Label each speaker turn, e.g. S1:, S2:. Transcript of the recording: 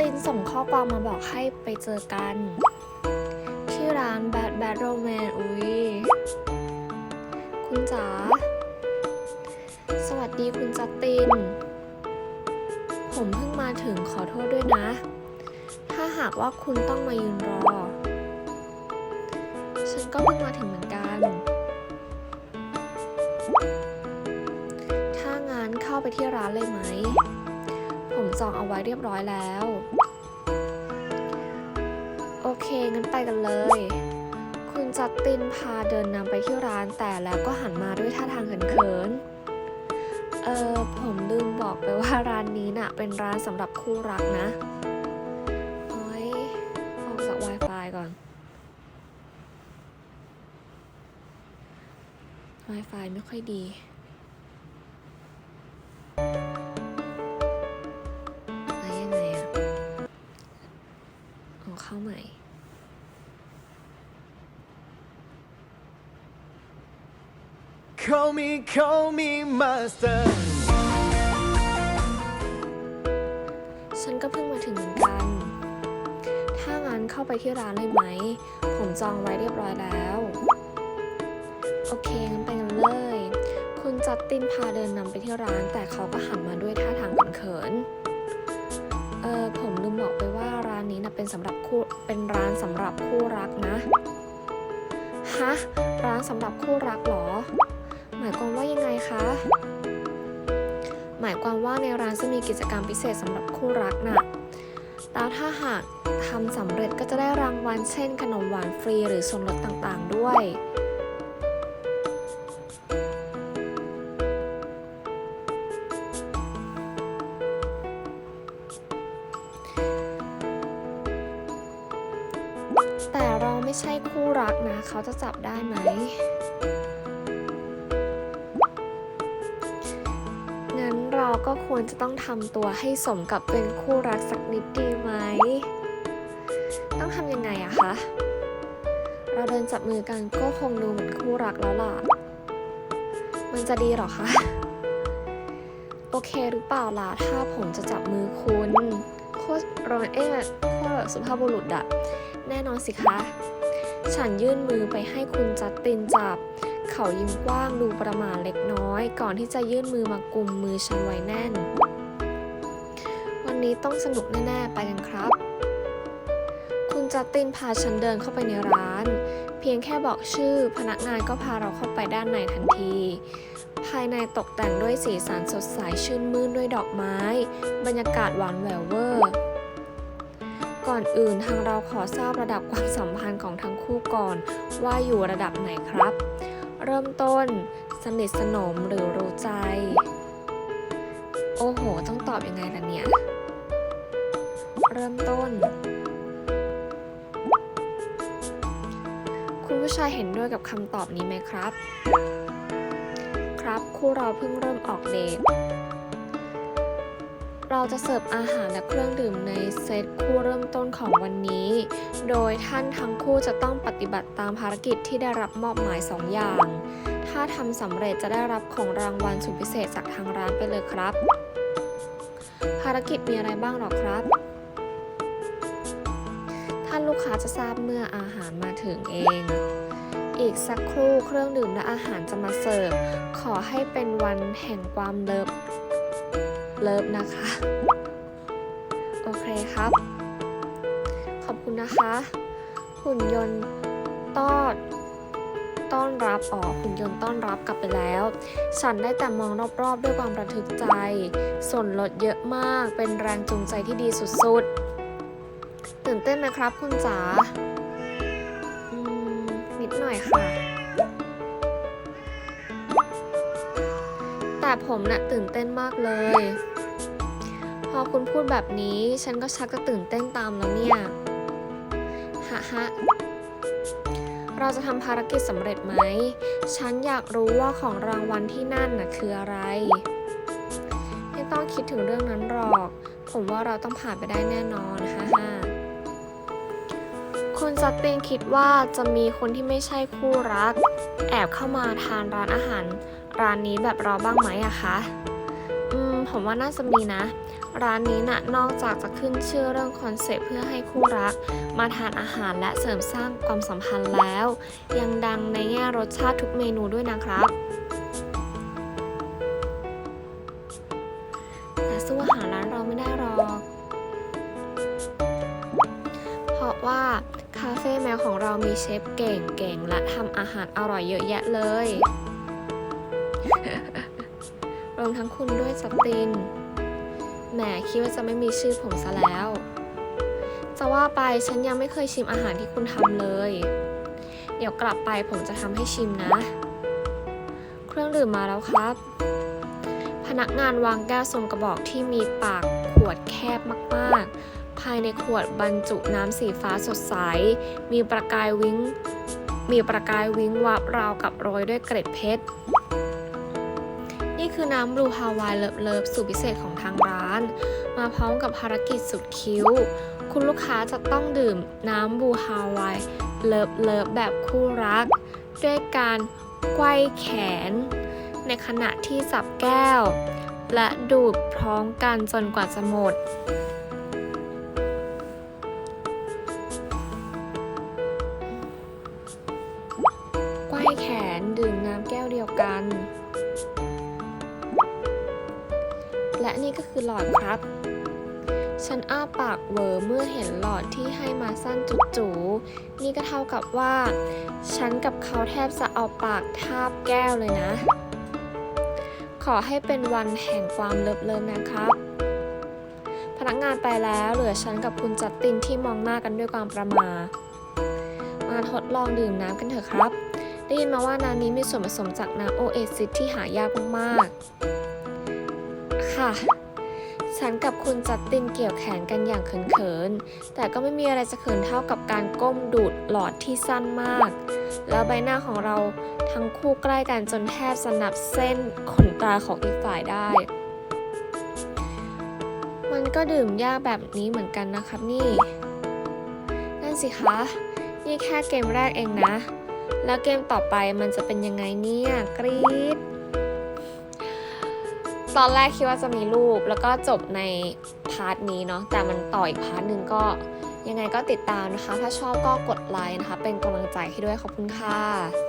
S1: ตินส่งข้อความมาบอกให้ไปเจอกัน ที่ร้าน Bad Bad Romance อุ้ยคุณจ๋าสวัสดีคุณจัติน ผมเพิ่งมาถึงขอโทษด้วยนะ ถ้าหากว่าคุณต้องมายืนรอ ฉันก็เพิ่งมาถึงเหมือนกัน ถ้างานเข้าไปที่ร้านเลยไหม ผมจองเอาไว้เรียบร้อยแล้ว โอเคงั้นไปกันเลย คุณจัสตินพาเดินนำไปที่ร้านแต่แล้วก็หันมาด้วยท่าทางเขินๆเออผมลืมบอกไปว่าร้านนี้น่ะ เป็นร้านสำหรับคู่รักนะโอ้ยออกจาก Wi-Fi ก่อน Wi-Fi ไม่ค่อยดี
S2: Call me, call me master
S1: ฉันก็เพิ่งมาถึงเหมือนกัน ถ้างั้นเข้าไปที่ร้านเลยไหม ผมจองไว้เรียบร้อยแล้ว โอเคงั้นไปกันเลย คุณจัดตินพาเดินนำไปที่ร้าน แต่เขาก็หันมาด้วยท่าทางเขินเออผมลืมบอกไปว่าร้านนี้นะเป็นสำหรับคู่เป็นร้านสำหรับคู่รักนะฮะร้านสำหรับคู่รักเหรอ หมายความว่ายังไงคะ หมายความว่าในร้านจะมีกิจกรรมพิเศษสำหรับคู่รักน่ะแล้วถ้าหากทำสำเร็จก็จะได้รางวัลเช่น ขนมหวานฟรีหรือส่วนลดต่างๆด้วยแต่เราไม่ใช่คู่รักนะ เขาจะจับได้ไหม เราก็ควรจะต้องทำตัวให้สมกับเป็นคู่รักสักนิดดีไหม ต้องทำยังไงอะคะ เราเดินจับมือกันก็คงดูเหมือนคู่รักแล้วล่ะ มันจะดีหรอคะ โอเคหรือเปล่าล่ะ ถ้าผมจะจับมือคุณโคตรโรแมนเอ๊ะโคตรแบบสุภาพบุรุษอะแน่นอนสิคะ ฉันยื่นมือไปให้คุณจัดตินจับ เขายิ้มกว้างดูประหมาเล็กน้อย ก่อนที่จะยื่นมือมากุมมือฉันไว้แน่น วันนี้ต้องสนุกแน่ๆ ไปกันครับ คุณจัตินพาฉันเดินเข้าไปในร้าน เพียงแค่บอกชื่อพนักงานก็พาเราเข้าไปด้านในทันที ภายในตกแต่งด้วยสีสันสดใสชื่นมื่นด้วยดอกไม้ บรรยากาศหวานแหววเวอร์ก่อนอื่นทางเราขอทราบระดับความสัมพันธ์ของทั้งคู่ก่อนว่าอยู่ระดับไหนครับ เริ่มต้น สนิทสนมหรือรู้ใจ โอ้โห ต้องตอบยังไงล่ะเนี่ย เริ่มต้น คุณผู้ชายเห็นด้วยกับคำตอบนี้ไหมครับ ครับคู่เราเพิ่งเริ่มออกเดท เราจะเสิร์ฟอาหารและเครื่องดื่มในเซตคู่เริ่มต้นของวันนี้ โดยท่านทั้งคู่จะต้องปฏิบัติตามภารกิจที่ได้รับมอบหมาย 2 อย่าง ถ้าทำสำเร็จจะได้รับของรางวัลสุดพิเศษจากทางร้านไปเลยครับ ภารกิจมีอะไรบ้างหรอครับ ท่านลูกค้าจะทราบเมื่ออาหารมาถึงเองอีกสักครู่เครื่องดื่มและอาหารจะมาเสิร์ฟ ขอให้เป็นวันแห่งความเลิฟ เลิฟนะคะ โอเคครับ ขอบคุณนะคะ หุ่นยนต์ต้อนต้อนรับอ๋อหุ่นยนต์ต้อนรับกลับไปแล้ว ฉันได้แต่มองรอบๆ ด้วยความระทึกใจ ส่วนลดเยอะมากเป็นแรงจูงใจที่ดีสุดๆ ตื่นเต้นไหมครับคุณจ๋านิดหน่อยค่ะ แต่ผมน่ะตื่นเต้นมากเลย พอคุณพูดแบบนี้ฉันก็ชักจะตื่นเต้นตามแล้วเนี่ยฮะฮะเราจะทำภารกิจสำเร็จไหม ฉันอยากรู้ว่าของรางวัลที่นั่นน่ะคืออะไร ไม่ต้องคิดถึงเรื่องนั้นหรอก ผมว่าเราต้องผ่านไปได้แน่นอนฮ่าฮ่าคุณจัสตินคิดว่าจะมีคนที่ไม่ใช่คู่รัก แอบเข้ามาทานร้านอาหาร ร้านนี้แบบเราบ้างไหมอะคะอืมผมว่าน่าจะมีนะ ร้านนี้นะ่ะนอกจากจะขึ้นชื่อเรื่องคอนเซ็ปต์เพื่อให้คู่รัก มาทานอาหารและเสริมสร้างความสัมพันธ์แล้ว ยังดังในแง่รสชาติทุกเมนูด้วยนะครับแต่สู้อาหารร้านเราไม่ได้หรอก เพราะว่าคาเฟ่แมวของเรามีเชฟเก่งๆและทำอาหารอร่อยเยอะแยะเลย รวมทั้งคุณด้วยจัสติน แหมคิดว่าจะไม่มีชื่อผมซะแล้ว จะว่าไปฉันยังไม่เคยชิมอาหารที่คุณทำเลย เดี๋ยวกลับไปผมจะทำให้ชิมนะ เครื่องดื่มมาแล้วครับ พนักงานวางแก้วทรงกระบอกที่มีปากขวดแคบมากๆ ภายในขวดบรรจุน้ำสีฟ้าสดใส มีประกายวิ้งมีประกายวิ้งวับราวกับโรยด้วยเกร็ดเพชร คือน้ำบลูฮาวายเลิฟเลิฟสูตรพิเศษของทางร้าน มาพร้อมกับภารกิจสุดคิ้ว คุณลูกค้าจะต้องดื่มน้ำบลูฮาวายเลิฟเลิฟแบบคู่รัก ด้วยการไขว้แขน ในขณะที่จับแก้ว และดูดพร้อมกันจนกว่าจะหมดไขว้แขนดื่มน้ำแก้วเดียวกัน และนี่ก็คือหลอดครับ ฉันอ้าปากเวอเมื่อเห็นหลอดที่ให้มาสั้นจุดจูนี่ก็เท่ากับว่า ฉันกับเขาแทบจะเอาปากทาบแก้วเลยนะ ขอให้เป็นวันแห่งความเลิฟเลิฟนะครับพนักงานไปแล้วเหลือฉันกับคุณจัดตินที่มองหน้ากันด้วยความประมา มาทดลองดื่มน้ำกันเถอะครับ ได้ยินมาว่าน้ำนี้มีส่วนผสมจากน้ำโอเอซิสที่หายากมากๆ ค่ะ ฉันกับคุณจัดตินเกี่ยวแขนกันอย่างเขินๆ แต่ก็ไม่มีอะไรจะเขินเท่ากับการก้มดูดหลอดที่สั้นมาก แล้วใบหน้าของเราทั้งคู่ใกล้กันจนแทบสนับเส้นขนตาของอีกฝ่ายได้มันก็ดื่มยากแบบนี้เหมือนกันนะครับนี่ นั่นสิคะ นี่แค่เกมแรกเองนะ แล้วเกมต่อไปมันจะเป็นยังไงเนี่ย กรี๊ด ตอนแรกคิดว่าจะมีรูปแล้วก็จบในพาร์ทนี้เนาะแต่มันต่ออีกพาร์ทหนึ่งก็ยังไงก็ติดตามนะคะ ถ้าชอบก็กดไลค์นะคะ เป็นกำลังใจให้ด้วยขอบคุณค่ะ